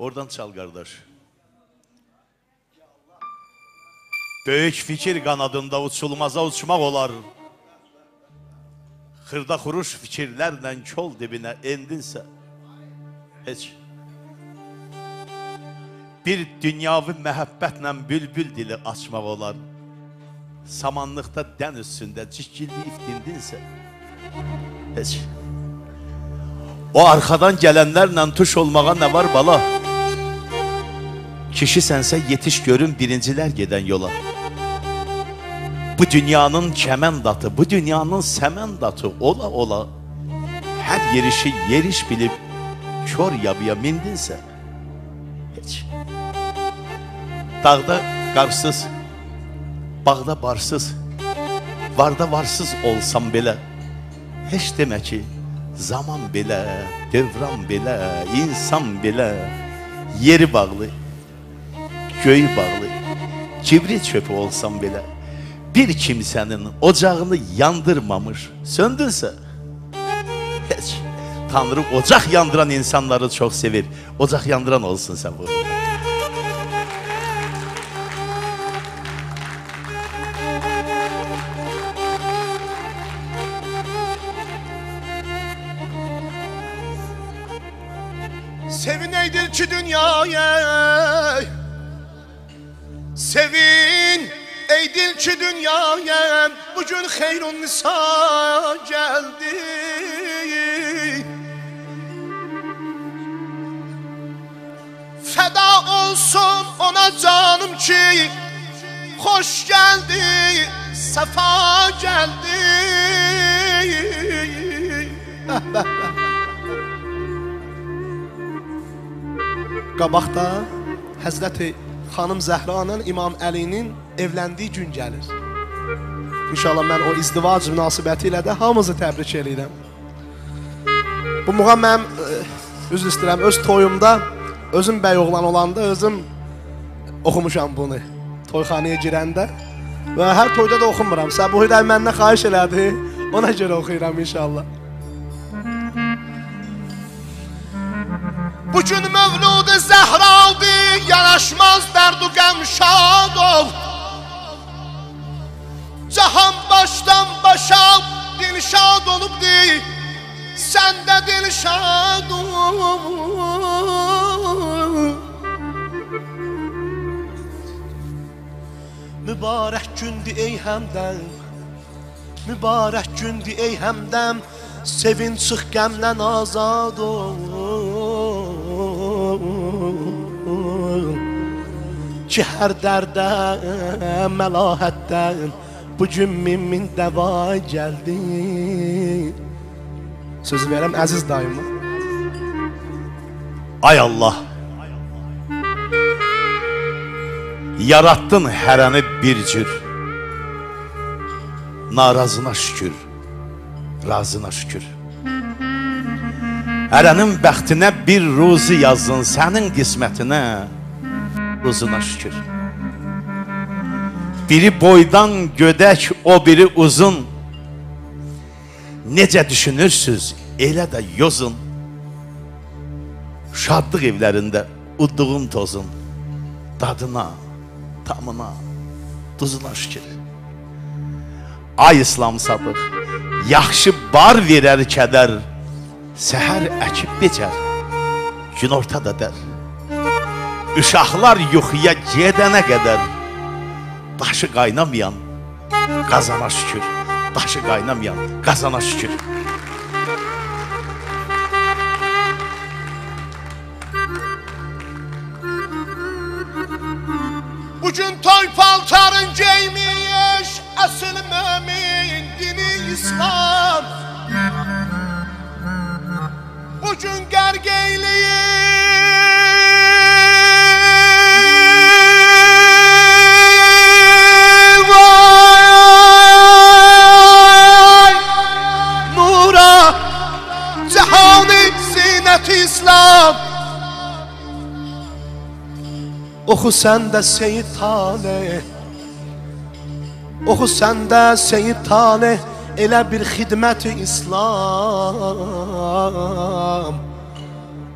Oradan çal qardaş. Böyük fikir qanadında uçulmaza uçmaq olar. Xırda xuruş fikirlərlə kol dibinə endinsə, heç. Bir dünyavi məhəbbətlə bülbül dili açmaq olar. Samanlıqda dən üstündə cikkilliyib dindinsə, heç. O arxadan gələnlərlə tuş olmağa nə var bala? Kişi sənsə yetiş görün birincilər gedən yola. Bu dünyanın kəməndatı, bu dünyanın səməndatı ola ola hər yerişi yeriş bilib kör yabıya mindinsə heç. Dağda qarsız, bağda barsız, varda varsız olsam belə heç demə ki zaman belə, dövran belə, insan belə yeri bağlı, göy bağlı, cibri çöpü olsam bile bir kimsenin ocağını yandırmamış, söndünse hiç. Tanrı ocak yandıran insanları çok sevir. Ocak yandıran olsun sen bu. Sevineydir ki dünyaya Sevin eydir ki dünyaya Bugün hayrun nisa geldi Feda olsun ona canım ki Hoş geldi, sefa geldi Qabaqda Həzrəti xanım Zəhranın İmam Əlinin evləndiyi gün gəlir. İnşallah mən o izdivac münasibəti ilə də hamınızı təbrik edirəm. Bu muğam mənim ə, üzr istəyirəm öz toyumda özüm bəy oğlan olanda özüm oxumuşam bunu. Toyxanaya girəndə və hər toyda da oxumuram. Səbuhi də məndən xahiş elədi. Ona görə oxuyuram inşallah. Bugün mevlud Zehra'dı Yanaşmaz derdu gəm şad ol. Cahan başdan başa dilşad olubdi Sen de dilşad ol. Mübarək gündü ey həmdən Mübarək gündü ey həmdəm. Sevin çıx qəmdən azad ol Ki hər dərdə məlahətdən Bugün min min dəva gəldi Söz verəm əziz dayıma Ay Allah. Yarattın hərəni bir cür. Narazına şükür. Razına şükür. Hərənin bəxtinə bir ruzi yazdın, sənin qismətinə ruzuna şükür. Biri boydan gödək, o biri uzun. Necə düşünürsüz, elə də yozun. Şadlıq evlərində udduğum tozun dadına, tamına, duzuna şükür. Ay İslam Sadıq, yaxşı bar verər kədər, səhər əkib becər, gün ortada dər. Uşaqlar yuxuya gedənə qədər, daşı qaynamayan qazana şükür. Daşı qaynamayan qazana şükür. Bugün toy paltarın giymiş Asıl mümin dini İslam Bugün gergeyliği İslam. Oxu sən də Seyid Taleh Oxu sən də Seyid Taleh Elə bir xidməti İslam.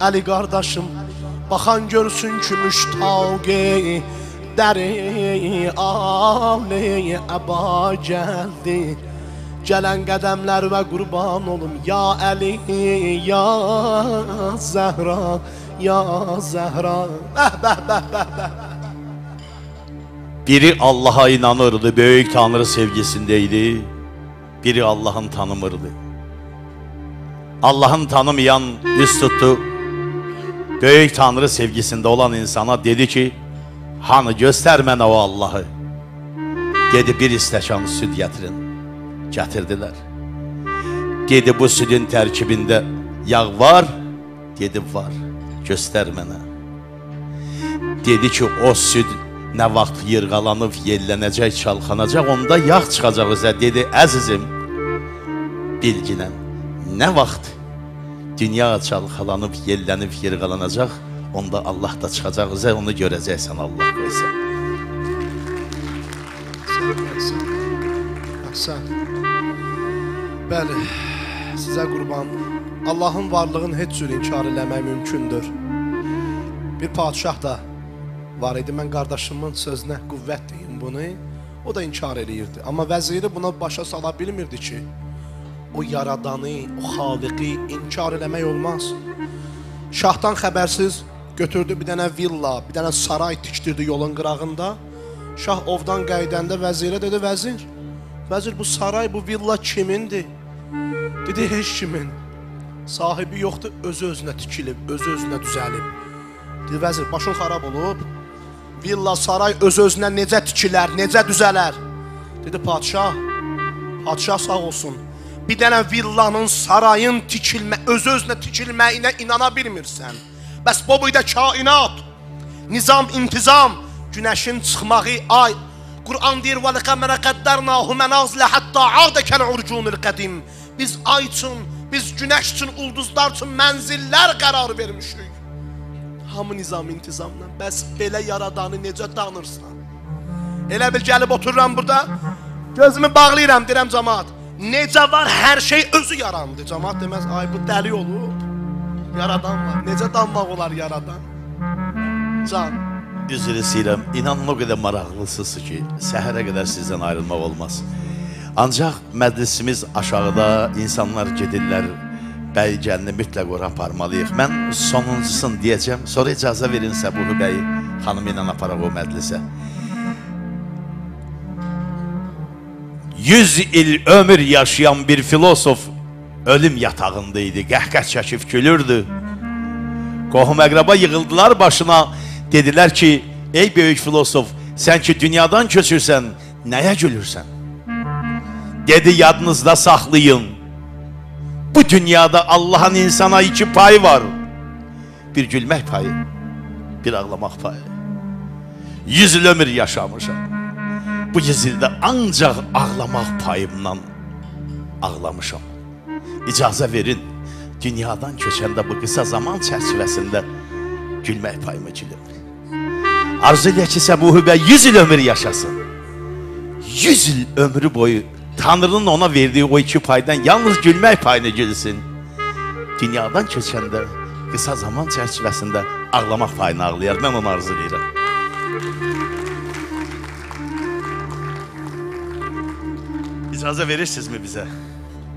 Əli qardaşım Baxan görsün ki müştaqi Dəri ali əba gəldi Gələn qədəmlərimə qurban olum Ya Əli, ya Zəhra, ya Zəhra Biri Allah'a inanırdı, büyük Tanrı sevgisindeydi. Biri Allah'ın tanımırdı. Allah'ın tanımayan üst tuttu. Büyük Tanrı sevgisinde olan insana dedi ki, Hanı göster mənə o Allah'ı. Dedi bir istəkan süd getirin. Getirdiler. Dedi bu südün tərkibində yağ var. Dedi var. Göster mənə. Dedi ki o süd nə vaxt yırğalanıb yellənəcək, çalxanacaq, onda yağ çıxacaq üzə. Dedi, əzizim, bilginən, nə vaxt dünya çalxalanıb, yellənib, yırğalanacaq, onda Allah da çıxacaq üzə, onu görəcəksən Allah qoysa. Əhsən. Bəli, sizə qurban. Allahın varlığını heç cür inkar eləmək mümkündür. Bir padşah da var idi. Mən qardaşımın sözünə qüvvət deyim bunu. O da inkar eləyirdi. Amma vəziri buna başa sala bilmirdi ki, o yaradanı, o xaliqi inkar eləmək olmaz. Şahdan xəbərsiz götürdü bir dənə villa, bir dənə saray tikdirdi yolun qırağında. Şah ovdan qayıdanda vəzirə dedi, vəzir, vəzir bu saray, bu villa kimindir? Dedi, heç kimin. Sahibi yoxdur, özü özünə tikilib, özü özünə düzəlib. Dedi, vəzir, başın xarab olub. Villa, saray öz özünə necə tikilər, necə düzələr? Dedi, padşah, padşah sağ olsun. Bir dənə villanın, sarayın tikilmə, öz özünə tikilməyinə inana bilmirsən. Bəs bu boyda kainat, nizam, intizam, günəşin çıxmağı, ay, Qur'an deyir: "Və l-qamara qaddarnahu manazila hatta aada kal-urcunul qadim." Biz ay üçün, biz günəş üçün, ulduzlar üçün mənzillər qərar vermişik. Hamı nizam intizamla. Bəs belə yaradanı necə tanırsan? Elə bil gəlib otururam burada. Gözümü bağlayıram, deyirəm cəmaat. Necə var hər şey özü yarandı. Cəmaat deməz, ay bu dəli olub. Yaradan var. Necə danmaq olar yaradan? Can. Üzr istəyirəm, inanın o qədər maraqlısınız ki, səhərə qədər sizdən ayrılmaq olmaz. Ancaq məclisimiz aşağıda, insanlar gedirlər, bəy gəlini mütləq ora aparmalıyıq. Mən sonuncusunu deyəcəm, sonra icazə verin Səbuhi bəy xanımı ilə aparaq o məclisə. 100 il ömür yaşayan bir filosof ölüm yatağında idi, qəhqəh çəkib gülürdü. Qohum əqraba yığıldılar başına, dedilər ki, ey böyük filosof, sən ki dünyadan köçürsən, nəyə gülürsən? Dedi, yadınızda saxlayın. Bu dünyada Allahın insana iki payı var. Bir gülmək payı, bir ağlamaq payı. Yüz il ömür yaşamışam. Bu yüz ildə ancaq ağlamaq payımdan ağlamışam. İcazə verin, dünyadan köçəndə bu qısa zaman çərçivəsində gülmək payımı gülüm. Arzu elə ki, Səbuhi bəy 100 il ömür yaşasın. 100 il ömrü boyu Tanrının ona verdiği o iki paydan yalnız gülmək payını gülsün. Dünyadan keçəndə qısa zaman çərçivəsində ağlamaq payını ağlayar. Mən onu arzu edirəm. İcazə verirsinizmi bizə?